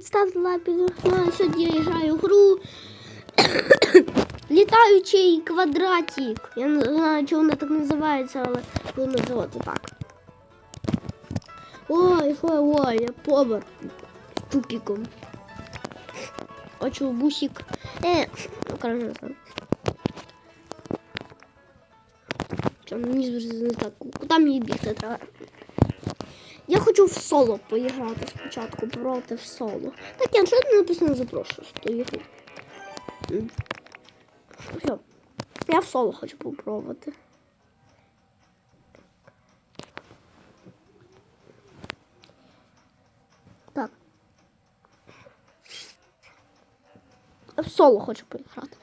підпишіть, ставте лайки. Ну, а сьогодні я граю в гру. Літаючий квадратик. Я не знаю, чого вона так називається, але буду називати так. Ой, ой, ой, я повар з тупіком. Хочу бусик. Е, ну, короче, так. Що, мені ж не так. Куди мені бігти треба? Я хочу в соло поіграти спочатку, проти в соло. Так, я що не написано запрошую ту ігру. Все. Я в соло хочу попробувати. Так. Я в соло хочу поіграти.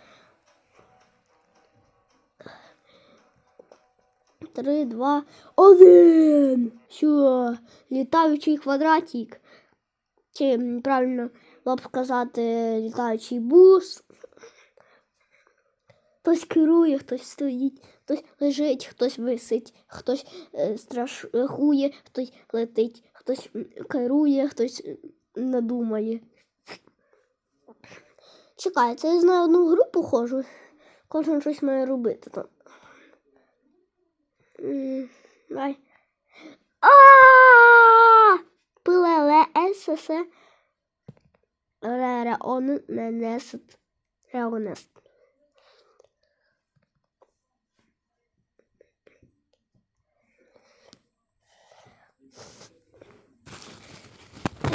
Три, два, один. Що? Літаючий квадратик. Чи правильно б сказати літаючий бус. Хтось керує, хтось стоїть, хтось лежить, хтось висить, хтось е, страхує, хтось летить, хтось керує, хтось надумає. Чекай, це я знаю одну гру похожу. Кожен щось має робити там. Давай. Ааа! Пылала е, ССС. Рара он нанесет. Раунест.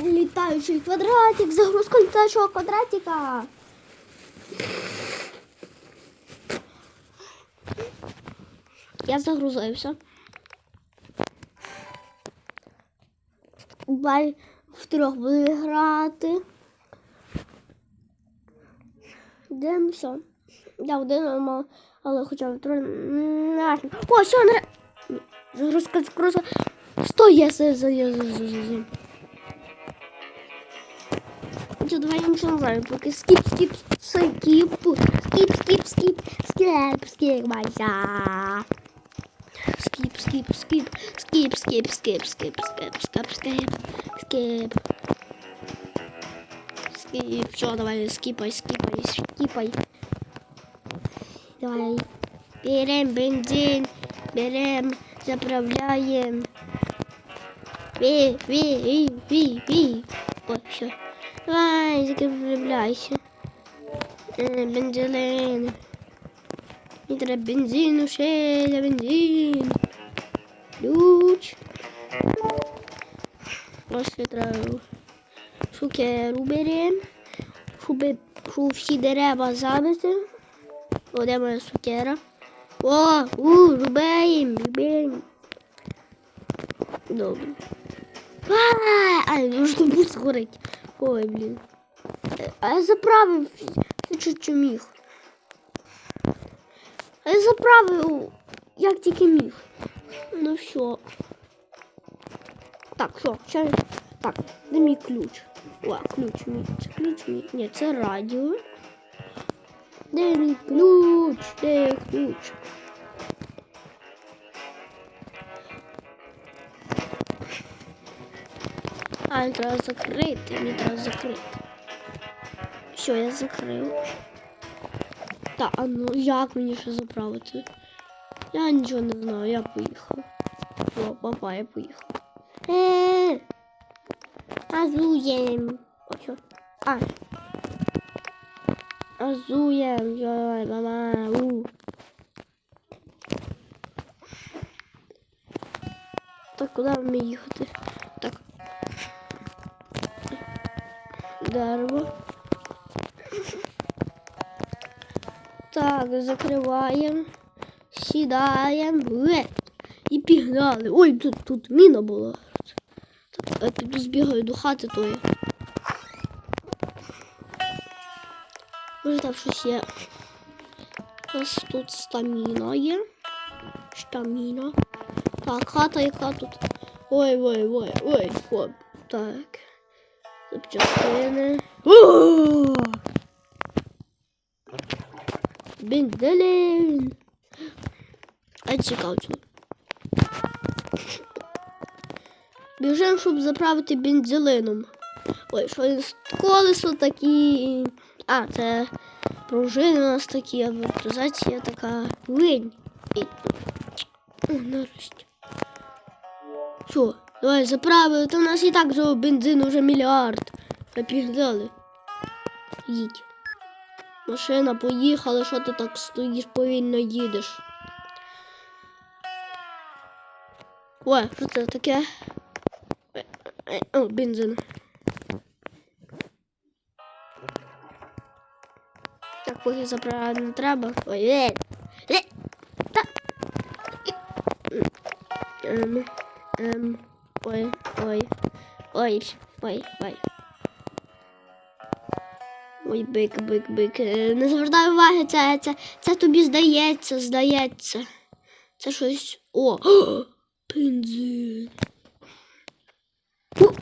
Літаючий квадратик, загрузка летающего квадратика. Я загрузився. Бай втрьох буду грати. Йдемося. Я один але хоча б троє. О, що не. Загрузка, загрузка. Стой, я за за за за за. Що, давай я нічого не знаю, поки скіп, скіп, скіп, скіп, скіп, скіп, скіп, скіп, майся. Скіп, скіп, скіп, скіп, скіп, скіп, скіп, скіп, скіп, скіп, скіп. Скіп, все, давай, скипай, скипай, скипай. Давай. Берем бензин, берем, заправляем. Ви, ви, ви, ви, ви. Ой, все. Давай, закрепляйся. Е, Бензин. Мені бензину, ще за бензин. Ключ. Ось ще треба шукеру берем. Щоб, щоб всі дерева забити. О, де моя сукера? О, у, рубаємо, рубаємо. Добре. Ай, ну що бус. Ой, блін. Е, А я заправив все, що міг. А я заправив, як тільки міг. Ну все. Так, що, ще. Так, де мій ключ? О, ключ мій. Це ключ мій. Ні, це радіо. Де мій ключ? Де ключ? А, треба закрити, мені треба закрити. Все, я закрив. Та, а ну як мені ще заправити? Я нічого не знаю, я поїхав. О, папа, я поїхав. Е, Азуєм. О? А. Азуєм, йой, мама, у. Так, куди мені їхати? Так. Дерево. Так, закриваємо. Сідаємо. Е, І пігнали. Ой, тут, тут міна була. Так, я піду до хати тої. Може там щось є. У нас тут стаміна є. Штаміна. Так, хата яка тут. Ой, ой, ой. Так. Запчастини. О! А чекав цю. Щоб заправити бензелином. Ой, щось колесо такі. А, це пружини у нас такі, амортизація така. Линь. О, нарешті. Що, давай заправили, то в нас і так цього бензину вже мільярд. Напігнали. Їдь. Машина поїхала, що ти так стоїш, повільно їдеш. Ой, що це таке? О, бензин. Так, поки заправляти не треба. Ой, е. Ем, ем, ой, ой, ой, ой, ой. Бик, бик, бик. Е, Не звертай уваги, це, це, це тобі здається, здається. Це щось. О! Бензин. Ну,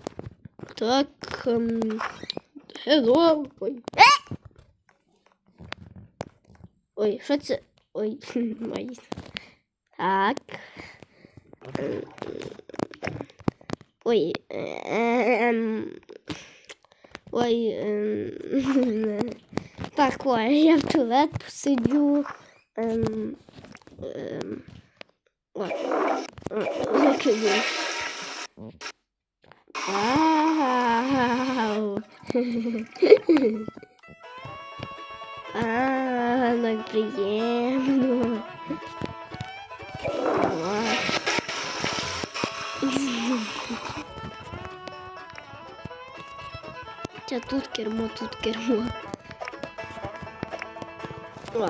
Так. Ем... Hello. Ой. Е! Ой, що це? Ой, ой. Так. Ем, Ой. Ем... Ой. Ем... Так, ой, я в туалет посидю. Ем... Ем... Ой. Викину. Вау. А, так приємно. Це тут кермо, тут кермо. О.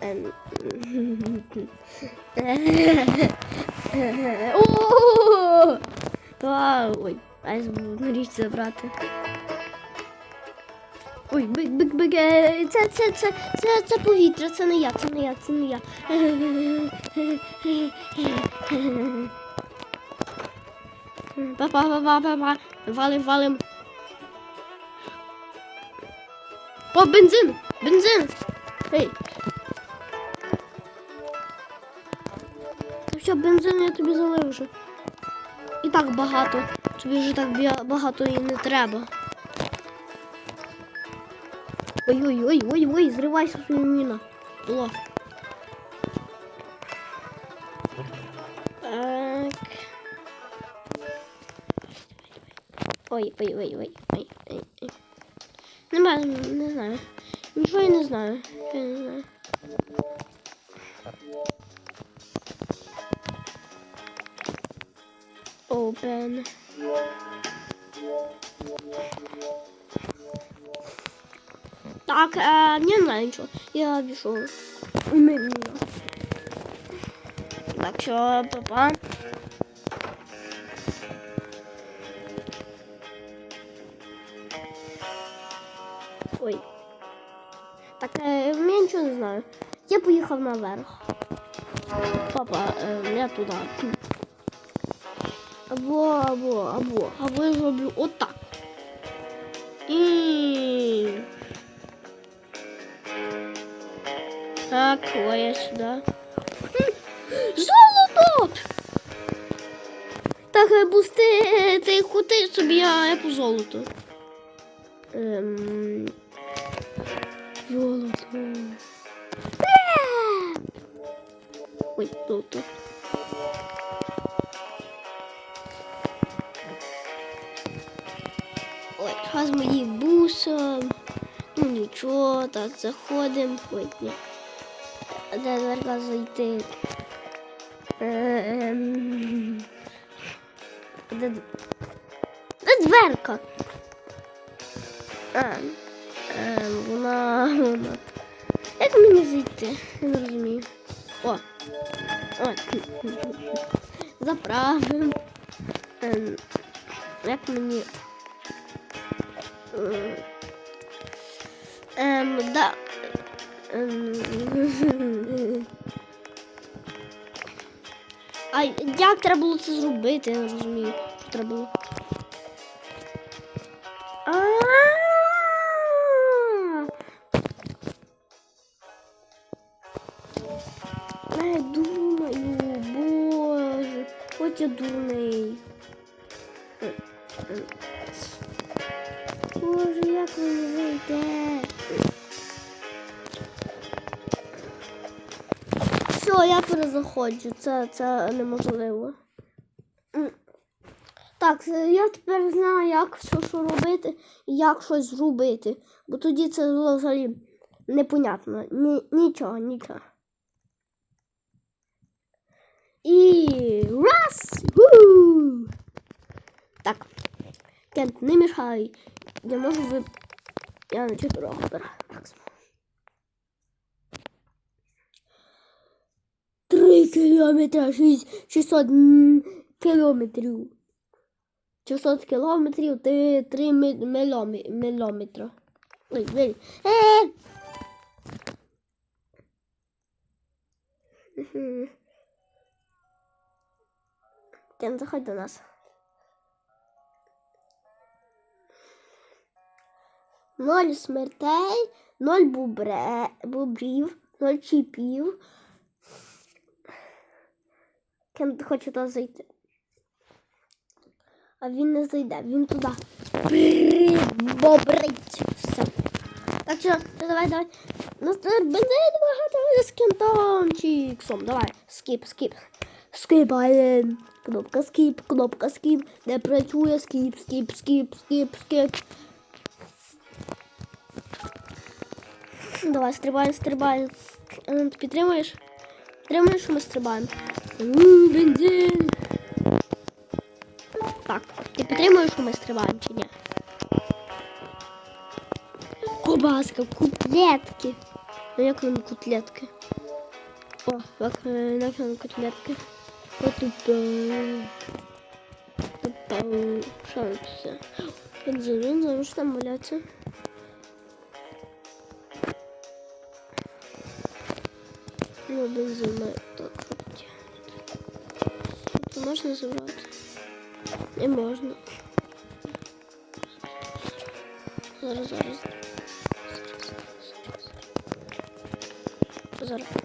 Ем. Вау! Ой, а я забув на річ забрати. Ой, бик, бик, бик, е, це, це, це, це, це повітря, це не я, це не я, це не я. Па-па, па-па, па-па. Валим, валим. О, бензин! Бензин! Ей! Все, бензин я тобі залив вже. І так багато. Тобі вже так багато і не треба. Ой-ой-ой-ой-ой, зривайся свою міна. О. Так. Ой, ой, ой, ой, ой, ой, ой. Не, знаю. Нічого я не знаю. Я не знаю. Open. Так, е, не знаю нічого. Я. Мимо. Так що, папа. Ой. Так, е, я нічого не знаю. Я поїхав наверх. Папа, е, я туди. Або, або, або, або я зроблю отак. І... Так, ой, я сюди. Золото! Так, бусти, е, ти кути собі, а я по золоту. Ем... Е! Ой, золото. Ой, раз мої бусом. Ну нічого, так заходимо. Ой, ні. А Де зараз зайти? Ем... Дверка? А, ем, вона, вона. Як мені зайти? Я не розумію. О! О! Ем, як мені. Ем, Ем, да. Ем, А як треба було це зробити? Я не розумію, треба було. А. Я думаю, боже, от я дурний. Боже, як ви не зайдете? Все, я перезаходжу. Це, це неможливо. Так, я тепер знаю, як що, що робити і як щось зробити. Бо тоді це було взагалі непонятно. Ні, нічого, нічого. І раз! Ву! Так. Кент, не мішай. Я можу ви. Я на чотирьох максимум. Три кілометри, шість, 600 м, кілометрів. 600 кілометрів, ти 3 мілометри. Ой, ой. Е! Мгм. Кент, заходь до нас. Ноль смертей, ноль бубре, бубрів, ноль чіпів. Кент хоче туди зайти. А він не зайде, він туди. Бобрить. Все. Так що, що, давай, давай. Нас бензин багато з кентом чіксом. Давай, скіп, скіп. Скипаємо. Кнопка скіп, кнопка скіп. Не працює скіп, скіп, скіп, скіп, скіп. Давай, стрибай, стрибай. Ти підтримуєш? Підтримуєш, що ми стрибаємо? М, Бензин. Так, ти підтримуєш, що ми стрибаємо чи ні? Кубаска, котлетки. Ну як нам котлетки? О, як, е, нам котлетки? Отупе. Тупе. Що це? Бензин, бензин, що там валяться? Ну, бензин так от. Це можна забрати? Не можна. Зараз, зараз. Зараз. Чекай,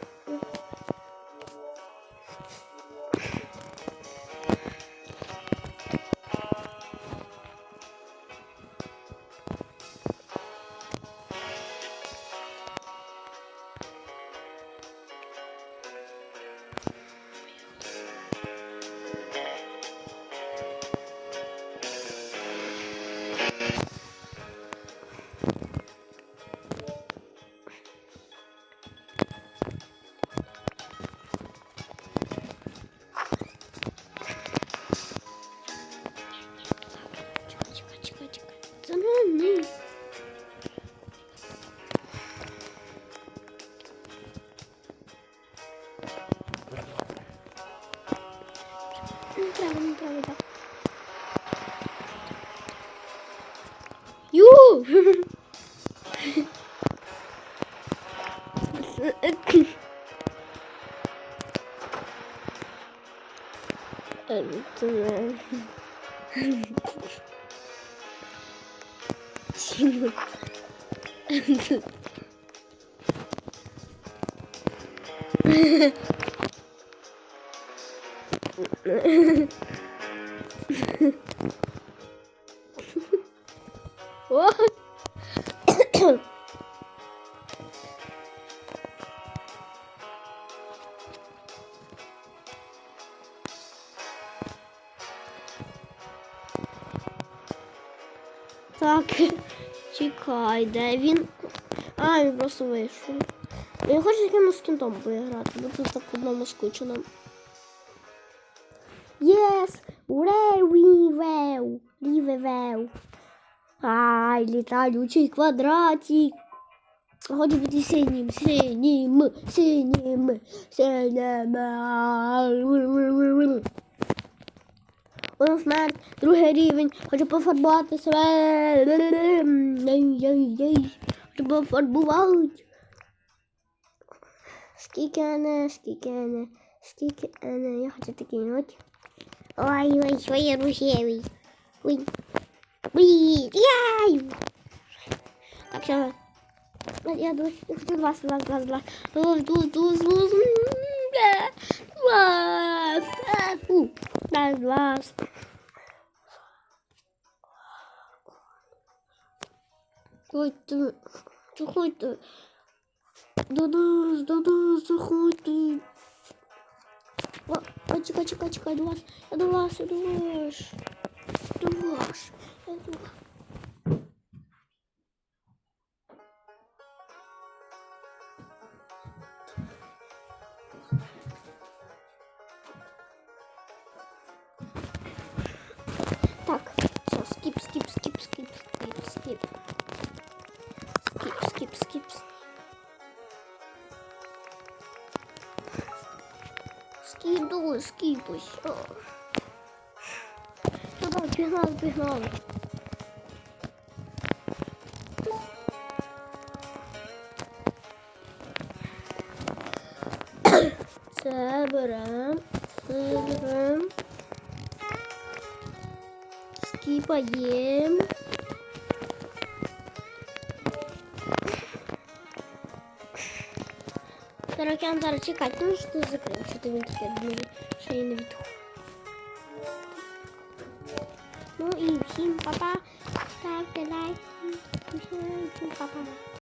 Ю! Ем, Це не... Так, чекай, де він? А, він просто вийшов. Я хочу якимось кінтом поіграти, бо тут так одному скучно. Єс! Уре, вівев! Лівевев! Ай, літаючий квадратик! Хочу бути синім, синім, синім, синім. Воно смерть, другий рівень, хочу пофарбувати себе. Хочу пофарбувати. Скільки не, скільки не, скільки не, я хочу такий от. Ой, ой, свої рушеві. Ой. Ой, яй. Так, що, я думаю, я хочу два, два, два, два. Dos, dos, dos, dos. Два. Два. Два, два. Заходьте. Заходьте. До нас, до нас, заходьте. О, о, чекай, чекай, чекай, до вас. Я до вас, я до вас. До вас. Так, все, скип, скип, скип, скип, скип, скип. Скип, скип, скип. Скиду, скипу, все. Давай, пігнали, пігнали. Це берем, це берем. Скіпаєм. Таракян зараз чекати, ну що ти закрив, що ти він таке мені ще й не відходить. Ну і всім па-па. Ставте лайк. Всім па-па.